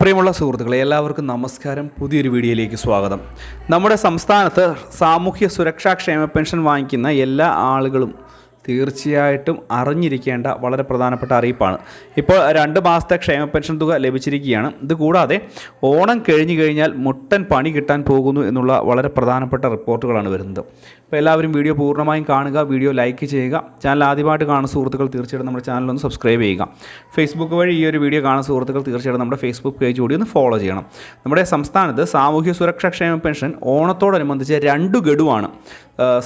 പ്രിയമുള്ള സുഹൃത്തുക്കളെ എല്ലാവർക്കും നമസ്കാരം. പുതിയൊരു വീഡിയോയിലേക്ക് സ്വാഗതം. നമ്മുടെ സംസ്ഥാനത്ത് സാമൂഹ്യ സുരക്ഷാ ക്ഷേമ പെൻഷൻ വാങ്ങിക്കുന്ന എല്ലാ ആളുകളും തീർച്ചയായിട്ടും അറിഞ്ഞിരിക്കേണ്ട വളരെ പ്രധാനപ്പെട്ട അറിയിപ്പാണ്. ഇപ്പോൾ രണ്ട് മാസത്തെ ക്ഷേമ പെൻഷൻ തുക ലഭിച്ചിരിക്കുകയാണ്. ഇത് കൂടാതെ ഓണം കഴിഞ്ഞു കഴിഞ്ഞാൽ മുട്ടൻ പണി കിട്ടാൻ പോകുന്നു എന്നുള്ള വളരെ പ്രധാനപ്പെട്ട റിപ്പോർട്ടുകളാണ് വരുന്നത്. അപ്പോൾ എല്ലാവരും വീഡിയോ പൂർണമായും കാണുക വീഡിയോ ലൈക്ക് ചെയ്യുക. ചാനൽ ആദ്യമായിട്ട് കാണുന്ന സുഹൃത്തുക്കൾ തീർച്ചയായിട്ടും നമ്മുടെ ചാനലൊന്ന് സബ്സ്ക്രൈബ് ചെയ്യുക. ഫേസ്ബുക്ക് വഴി ഈ ഒരു വീഡിയോ കാണുന്ന സുഹൃത്തുക്കൾ തീർച്ചയായിട്ടും നമ്മുടെ ഫേസ്ബുക്ക് പേജ് കൂടി ഒന്ന് ഫോളോ ചെയ്യണം. നമ്മുടെ സംസ്ഥാനത്ത് സാമൂഹ്യ സുരക്ഷാ ക്ഷേമ പെൻഷൻ ഓണത്തോടനുബന്ധിച്ച് രണ്ട് ഗഡുവാണ്.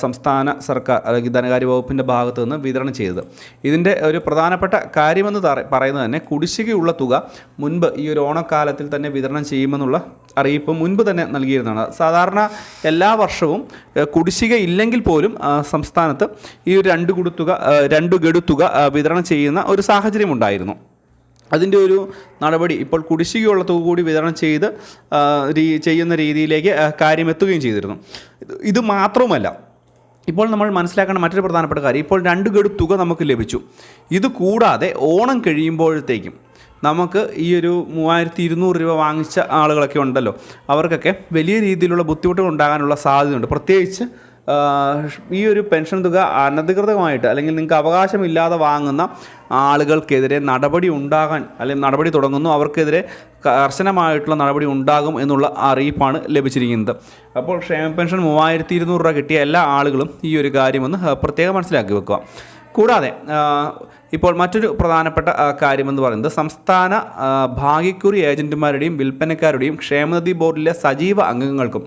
സംസ്ഥാന സർക്കാർ അല്ലെങ്കിൽ ധനകാര്യ വകുപ്പിന്റെ ഭാഗത്ത് നിന്ന് വിതരണം ചെയ്തത്. ഇതിന്റെ ഒരു പ്രധാനപ്പെട്ട കാര്യമെന്ന് പറയുന്നത് തന്നെ കുടിശ്ശികയുള്ള തുക മുൻപ് ഈ ഒരു ഓണക്കാലത്തിൽ തന്നെ വിതരണം ചെയ്യുമെന്നുള്ള അറിയിപ്പ് മുൻപ് തന്നെ നൽകിയിരുന്നതാണ്. സാധാരണ എല്ലാ വർഷവും കുടിശ്ശിക ഇല്ലെങ്കിൽ പോലും സംസ്ഥാനത്ത് ഈ ഒരു രണ്ട് കുടുത്തുക രണ്ട് ഗഡു തുക വിതരണം ചെയ്യുന്ന ഒരു സാഹചര്യം ഉണ്ടായിരുന്നു അതിന്റെ ഒരു നടപടി ഇപ്പോൾ കുടിശ്ശികയുള്ള തുക കൂടി വിതരണം ചെയ്ത് ചെയ്യുന്ന രീതിയിലേക്ക് കാര്യമെത്തുകയും ചെയ്തിരുന്നു. ഇത് മാത്രമല്ല ഇപ്പോൾ നമ്മൾ മനസ്സിലാക്കേണ്ട മറ്റൊരു പ്രധാനപ്പെട്ട കാര്യം ഇപ്പോൾ രണ്ട് ഗഡു തുക നമുക്ക് ലഭിച്ചു. ഇത് കൂടാതെ ഓണം കഴിയുമ്പോഴത്തേക്കും നമുക്ക് ഈ ഒരു മൂവായിരത്തി ഇരുന്നൂറ് രൂപ വാങ്ങിച്ച ആളുകളൊക്കെ ഉണ്ടല്ലോ. അവർക്കൊക്കെ വലിയ രീതിയിലുള്ള ബുദ്ധിമുട്ടുകൾ ഉണ്ടാകാനുള്ള സാധ്യതയുണ്ട്. പ്രത്യേകിച്ച് ഈ ഒരു പെൻഷൻ തുക അനധികൃതമായിട്ട് അല്ലെങ്കിൽ നിങ്ങൾക്ക് അവകാശമില്ലാതെ വാങ്ങുന്ന ആളുകൾക്കെതിരെ നടപടി ഉണ്ടാകാൻ അല്ലെങ്കിൽ നടപടി തുടങ്ങുന്നു. അവർക്കെതിരെ കർശനമായിട്ടുള്ള നടപടി ഉണ്ടാകും എന്നുള്ള അറിയിപ്പാണ് ലഭിച്ചിരിക്കുന്നത്. അപ്പോൾ ക്ഷേമ പെൻഷൻ മൂവായിരത്തി ഇരുന്നൂറ് രൂപ കിട്ടിയ എല്ലാ ആളുകളും ഈ ഒരു കാര്യമൊന്ന് പ്രത്യേകം മനസ്സിലാക്കി വെക്കുക. കൂടാതെ ഇപ്പോൾ മറ്റൊരു പ്രധാനപ്പെട്ട കാര്യമെന്ന് പറയുന്നത് സംസ്ഥാന ഭാഗ്യക്കുറി ഏജന്റുമാരുടെയും വിൽപ്പനക്കാരുടെയും ക്ഷേമനിധി ബോർഡിലെ സജീവ അംഗങ്ങൾക്കും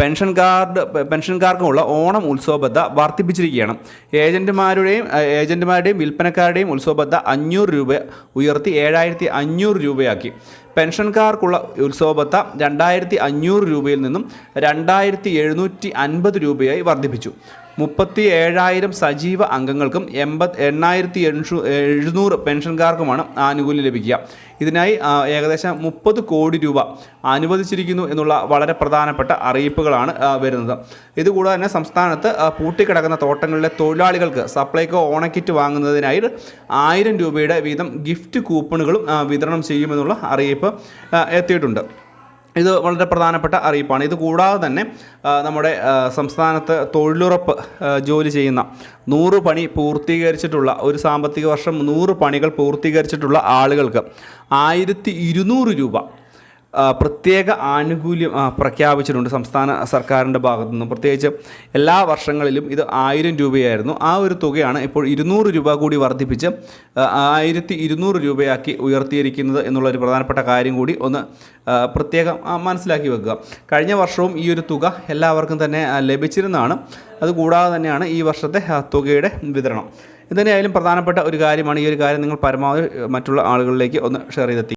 പെൻഷൻ കാർഡ് പെൻഷൻകാർക്കുമുള്ള ഓണം ഉത്സവബദ്ധ വർദ്ധിപ്പിച്ചിരിക്കുകയാണ്. ഏജന്റുമാരുടെയും ഏജന്റുമാരുടെയും വിൽപ്പനക്കാരുടെയും ഉത്സവബദ്ധ അഞ്ഞൂറ് രൂപ ഉയർത്തി ഏഴായിരത്തി അഞ്ഞൂറ് രൂപയാക്കി. പെൻഷൻകാർക്കുള്ള ഉത്സവബത്ത രണ്ടായിരത്തി അഞ്ഞൂറ് രൂപയിൽ നിന്നും രണ്ടായിരത്തി എഴുന്നൂറ്റി അൻപത് രൂപയായി വർദ്ധിപ്പിച്ചു. മുപ്പത്തി ഏഴായിരം സജീവ അംഗങ്ങൾക്കും എൺപത് എണ്ണായിരത്തി എണ്ണൂ എഴുന്നൂറ് പെൻഷൻകാർക്കുമാണ് ആനുകൂല്യം ലഭിക്കുക. ഇതിനായി ഏകദേശം മുപ്പത് കോടി രൂപ അനുവദിച്ചിരിക്കുന്നു എന്നുള്ള വളരെ പ്രധാനപ്പെട്ട അറിയിപ്പുകളാണ് വരുന്നത്. ഇതുകൂടാതെ തന്നെ സംസ്ഥാനത്ത് പൂട്ടിക്കിടക്കുന്ന തോട്ടങ്ങളിലെ തൊഴിലാളികൾക്ക് സപ്ലൈകോ ഓണക്കിറ്റ് വാങ്ങുന്നതിനായി ആയിരം രൂപയുടെ വീതം ഗിഫ്റ്റ് കൂപ്പണുകളും വിതരണം ചെയ്യുമെന്നുള്ള അറിയിപ്പ് എത്തിയിട്ടുണ്ട്. ഇത് വളരെ പ്രധാനപ്പെട്ട അറിയിപ്പാണ്. ഇത് കൂടാതെ തന്നെ നമ്മുടെ സംസ്ഥാനത്ത് തൊഴിലുറപ്പ് ജോലി ചെയ്യുന്ന നൂറ് പണി പൂർത്തീകരിച്ചിട്ടുള്ള ഒരു സാമ്പത്തിക വർഷം നൂറ് പണികൾ പൂർത്തീകരിച്ചിട്ടുള്ള ആളുകൾക്ക് ആയിരത്തി രൂപ പ്രത്യേക ആനുകൂല്യം പ്രഖ്യാപിച്ചിട്ടുണ്ട് സംസ്ഥാന സർക്കാരിന്റെ ഭാഗത്തു നിന്നും. പ്രത്യേകിച്ച് എല്ലാ വർഷങ്ങളിലും ഇത് ആയിരം രൂപയായിരുന്നു. ആ ഒരു തുകയാണ് ഇപ്പോൾ ഇരുന്നൂറ് രൂപ കൂടി വർദ്ധിപ്പിച്ച് ആയിരത്തി ഇരുന്നൂറ് രൂപയാക്കി ഉയർത്തിയിരിക്കുന്നത് എന്നുള്ള ഒരു പ്രധാനപ്പെട്ട കാര്യം കൂടി ഒന്ന് പ്രത്യേകം മനസ്സിലാക്കി വെക്കുക. കഴിഞ്ഞ വർഷവും ഈ ഒരു തുക എല്ലാവർക്കും തന്നെ ലഭിച്ചിരുന്നതാണ്. അതുകൂടാതെ തന്നെയാണ് ഈ വർഷത്തെ തുകയുടെ വിതരണം. ഇതുതന്നെയായാലും പ്രധാനപ്പെട്ട ഒരു കാര്യമാണ് ഈ ഒരു കാര്യം നിങ്ങൾ പരമാവധി മറ്റുള്ള ആളുകളിലേക്ക് ഒന്ന് ഷെയർ ചെയ്തെത്തി